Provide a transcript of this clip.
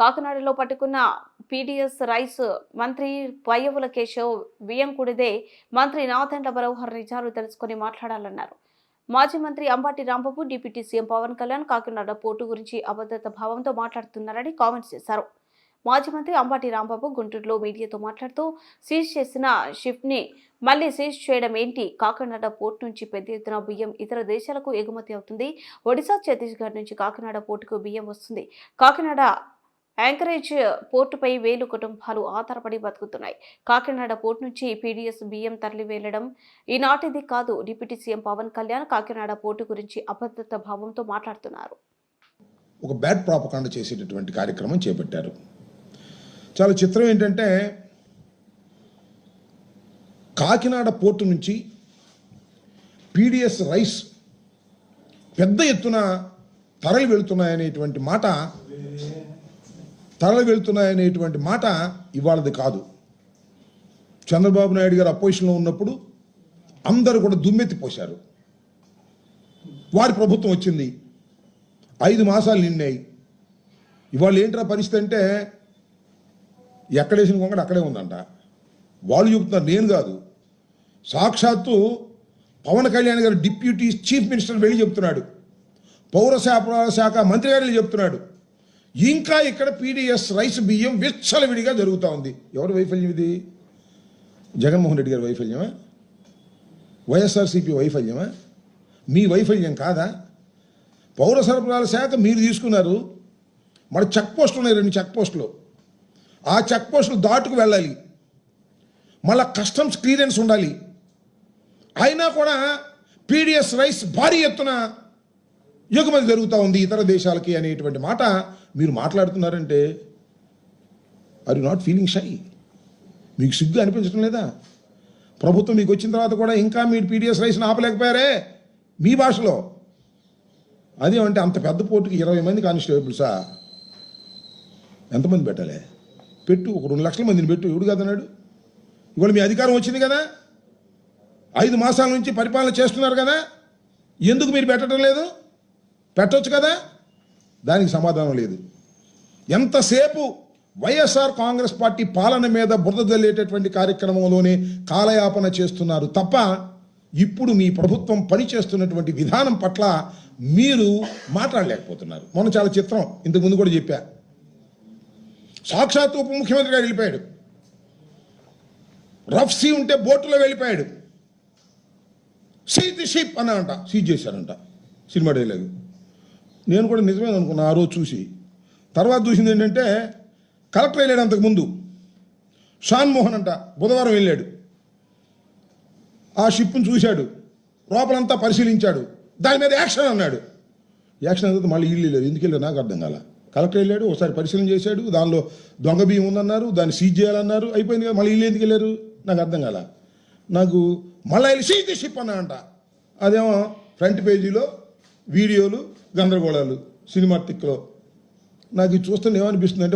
కాకినాడలో పట్టుకున్న PDS rice మంత్రి పయ్యవుల కేశవ్ వియంకుడిదే మంత్రి నాథండ్ల బరోహర్ నిజాలు తెలుసుకుని మాట్లాడాలన్నారు. మాజీ మంత్రి Ambati Rambabu deputy CM Pawan Kalyan Kakinada port గురించి అభద్రత భావంతో మాట్లాడుతున్నారని కామెంట్స్ చేశారు. మాజీ మంత్రి అంబాటి రాంబాబు గుంటూరులో మీడియాతో మాట్లాడుతూ సీజ్ చేసిన షిప్ని మళ్ళీ మళ్ళీ సీజ్ చేయడం ఏంటి? కాకినాడ పోర్ట్ నుంచి పెద్ద ఎత్తున బియ్యం ఇతర దేశాలకు ఎగుమతి అవుతుంది. ఒడిశా ఛత్తీస్గఢ్ నుంచి కాకినాడ పోర్టుకు బియ్యం వస్తుంది. కాకినాడ యాంకరేజ్ పోర్టుపై వేలు కుటుంబాలు ఆధారపడి బతుకుతున్నాయి. కాకినాడ పోర్టు నుంచి పీడీఎస్ బియ్యం తరలి వెళ్ళడం ఈనాటిది కాదు. Deputy CM Pawan Kalyan Kakinada port గురించి అభద్రత భావంతో మాట్లాడుతున్నారు. ఒక బ్యాడ్ ప్రాపకాండ చేసేటటువంటి కార్యక్రమం చేపట్టారు. చాలా చిత్రం ఏంటంటే కాకినాడ పోర్టు నుంచి పీడిఎస్ రైస్ పెద్ద ఎత్తున తరలి వెళుతున్నాయనేటువంటి మాట తరలి వెళుతున్నాయనేటువంటి మాట ఇవాళది కాదు. చంద్రబాబు నాయుడు గారు అపోజిషన్లో ఉన్నప్పుడు అందరూ కూడా దుమ్మెత్తిపోశారు. వారి ప్రభుత్వం వచ్చింది. ఐదు మాసాలు నిన్నాయి ఇవాళ ఏంట్రా పరిస్థితి అంటే ఎక్కడేసిన కొంగడు అక్కడే ఉందంట. వాళ్ళు చెబుతున్నారు నేను కాదు. సాక్షాత్తు పవన్ కళ్యాణ్ గారు డిప్యూటీ చీఫ్ మినిస్టర్ వెళ్ళి చెప్తున్నాడు. పౌర సరఫరాల శాఖ మంత్రి గారు వెళ్ళి చెప్తున్నాడు. ఇంకా ఇక్కడ పీడిఎస్ రైస్ బియ్యం విచ్చలవిడిగా జరుగుతూ ఉంది. ఎవరి వైఫల్యం ఇది? జగన్మోహన్ రెడ్డి గారి వైఫల్యమా? వైఎస్ఆర్సీపీ వైఫల్యమా? మీ వైఫల్యం కాదా? పౌర సరఫరాల శాఖ మీరు తీసుకున్నారు. మన చెక్ పోస్టులు ఉన్నాయి రెండు చెక్ పోస్టులు. ఆ చెక్ పోస్టులు దాటుకు వెళ్ళాలి. మళ్ళా కస్టమ్స్ క్లియరెన్స్ ఉండాలి. అయినా కూడా పీడిఎస్ రైస్ భారీ ఎత్తున ఎగుమతి జరుగుతూ ఉంది ఇతర దేశాలకి అనేటువంటి మాట మీరు మాట్లాడుతున్నారంటే are you not feeling shy మీకు సిగ్గు అనిపించడం లేదా? ప్రభుత్వం మీకు వచ్చిన తర్వాత కూడా ఇంకా మీరు పీడిఎస్ రైస్ని ఆపలేకపోయారే? మీ భాషలో. అదేమంటే అంత పెద్ద పోర్టుకి ఇరవై మంది కానిస్టేబుల్సా ఎంతమంది పెట్టాలి? పెట్టు ఒక రెండు లక్షల మందిని పెట్టు ఇవిడు కదన్నాడు ఇవాళ మీ అధికారం వచ్చింది కదా? ఐదు మాసాల నుంచి పరిపాలన చేస్తున్నారు కదా? ఎందుకు మీరు పెట్టడం లేదు? పెట్టవచ్చు కదా? దానికి సమాధానం లేదు. ఎంతసేపు వైఎస్ఆర్ కాంగ్రెస్ పార్టీ పాలన మీద బురద జల్లేటటువంటి కార్యక్రమంలోనే కాలయాపన చేస్తున్నారు తప్ప ఇప్పుడు మీ ప్రభుత్వం పనిచేస్తున్నటువంటి విధానం పట్ల మీరు మాట్లాడలేకపోతున్నారు. మొన్న చాలా చిత్రం ఇంతకుముందు కూడా చెప్పా. సాక్షాత్ ఉప ముఖ్యమంత్రి గారు వెళ్ళిపోయాడు. రఫ్ సీ ఉంటే బోటులో వెళ్ళిపోయాడు. సీ ది షిప్ అని అంట సీజ్ చేశారంట సినిమా డైలాగు నేను కూడా నిజమే అనుకున్నా ఆ రోజు చూసి. తర్వాత చూసింది ఏంటంటే కలెక్టర్ వెళ్ళాడు అంతకు ముందు. షాన్ మోహన్ అంట బుధవారం వెళ్ళాడు. ఆ షిప్ను చూశాడు. లోపలంతా పరిశీలించాడు. దాని మీద యాక్షన్ అన్నాడు. యాక్షన్ అన్నది మళ్ళీ ఇల్లు లేదు ఎందుకు వెళ్ళాడు నాకు అర్థం కాల. కలెక్టర్ వెళ్ళాడు ఒకసారి పరిశీలన చేశాడు. దానిలో దొంగ బియ్యం ఉందన్నారు దాన్ని సీజ్ చేయాలన్నారు. అయిపోయింది కదా మళ్ళీ ఇల్లు ఎందుకు వెళ్ళారు? నాకు అర్థం కాల. నాకు మళ్ళీ వెళ్ళి సీజ్ ది షిప్ అన్నా అంట అదేమో ఫ్రంట్ పేజీలో వీడియోలు గందరగోళాలు సినిమాటిక్లో నాకు ఇది చూస్తే ఏమనిపిస్తుంది అంటే